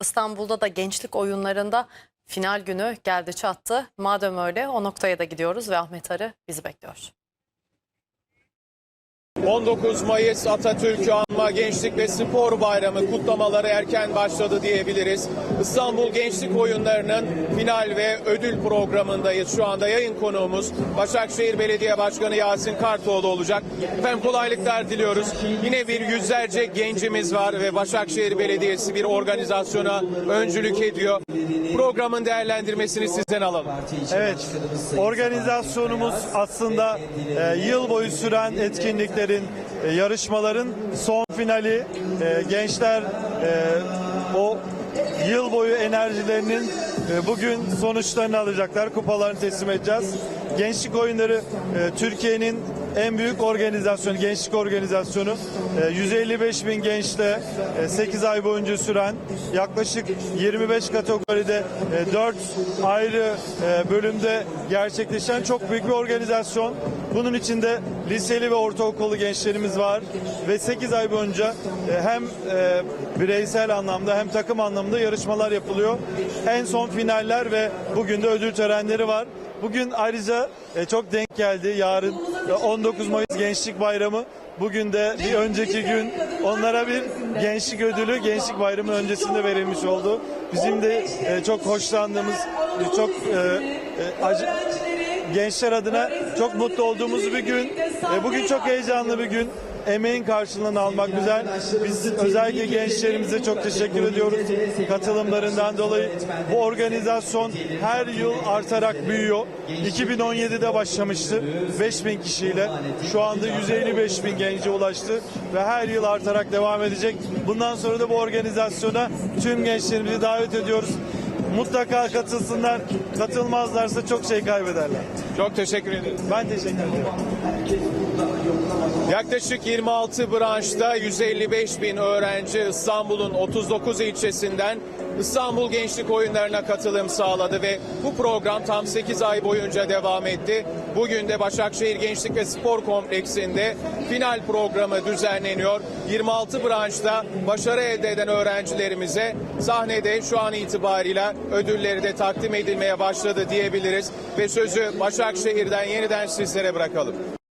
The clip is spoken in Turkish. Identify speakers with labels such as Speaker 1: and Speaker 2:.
Speaker 1: İstanbul'da da gençlik oyunlarında final günü geldi çattı. Madem öyle o noktaya da gidiyoruz ve Ahmet Arı bizi bekliyor.
Speaker 2: 19 Mayıs Atatürk'ü anma Gençlik ve Spor Bayramı kutlamaları erken başladı diyebiliriz. İstanbul Gençlik Oyunları'nın final ve ödül programındayız. Şu anda yayın konuğumuz Başakşehir Belediye Başkanı Yasin Kartoğlu olacak. Efendim kolaylıklar diliyoruz. Yine bir yüzlerce gencimiz var ve Başakşehir Belediyesi bir organizasyona öncülük ediyor. Programın değerlendirmesini sizden alalım.
Speaker 3: Evet, organizasyonumuz aslında e, yıl boyu süren etkinliklerin, e, yarışmaların son finali. E, gençler e, o yıl boyu enerjilerinin bugün sonuçlarını alacaklar. Kupalarını teslim edeceğiz. Gençlik oyunları Türkiye'nin en büyük organizasyonu, gençlik organizasyonu. E, 155 bin gençle 8 ay boyunca süren yaklaşık 25 kategoride 4 ayrı e, bölümde gerçekleşen çok büyük bir organizasyon. Bunun içinde liseli ve ortaokulu gençlerimiz var ve 8 ay boyunca e, hem e, bireysel anlamda hem takım anlamda yarışmalar yapılıyor. En son finaller ve bugün de ödül törenleri var. Bugün ayrıca e, çok denk geldi. Yarın e, 19 Mayıs Gençlik Bayramı. Bugün de bir önceki gün onlara bir gençlik ödülü Gençlik Bayramı öncesinde verilmiş oldu. Bizim de e, çok hoşlandığımız, çok e, e, acı, gençler adına çok mutlu olduğumuz bir gün. Bugün çok heyecanlı bir gün. Emeğin karşılığını almak güzel. Biz özellikle gençlerimize çok teşekkür ediyoruz katılımlarından dolayı. Bu organizasyon her yıl artarak büyüyor. 2017'de başlamıştı 5000 kişiyle. Şu anda 155 bin gence ulaştı ve her yıl artarak devam edecek. Bundan sonra da bu organizasyona tüm gençlerimizi davet ediyoruz. Mutlaka katılsınlar. Katılmazlarsa çok şey kaybederler.
Speaker 2: Çok teşekkür ederim.
Speaker 3: Ben teşekkür ederim.
Speaker 2: Yaklaşık 26 branşta 155 bin öğrenci İstanbul'un 39 ilçesinden İstanbul Gençlik Oyunları'na katılım sağladı ve bu program tam 8 ay boyunca devam etti. Bugün de Başakşehir Gençlik ve Spor Kompleksinde final programı düzenleniyor. 26 branşta başarı elde eden öğrencilerimize sahnede şu an itibariyle ödülleri de takdim edilmeye başladı diyebiliriz ve sözü Başakşehir'den yeniden sizlere bırakalım.